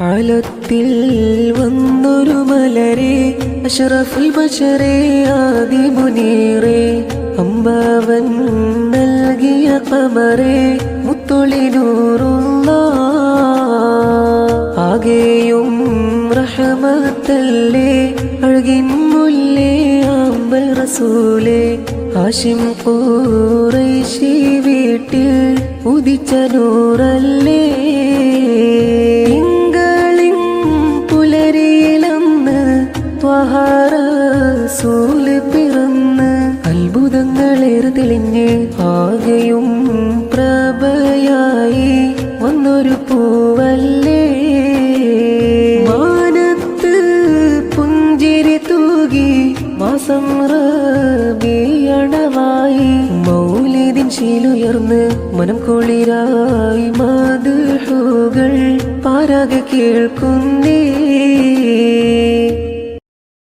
ആലത്തിൽ വന്നൊരു മലരെ അഷറഫുൽ ബഷറെ ആദി മുനീറെ അമ്പാവൻ നൽകിയ കമറെ മുത്തൊളിനൂറുന്ന ആകെയും റഹമത്തല്ലേ അഴകിൻ മുല്ലേ ആമ്പൽ റസൂലേ ആശിം കൂറൈശി വീട്ടിൽ ഉദിച്ച നൂറല്ലേ. ത്വഹാറസൂൽ പിറന്ന് അത്ഭുതങ്ങളേറെ തെളിഞ്ഞ് ആകെയും പ്രഭയായി വന്നൊരു പൂവല്ലേ? മാനത്ത് പുഞ്ചിരി തൂകി മാസം റബിയണവായി മൗലിദിൻ ശീലുയർന്ന് മനം കുളിരായി മാതൃഹുകൾ പാരാകെ കേൾക്കുന്നേ.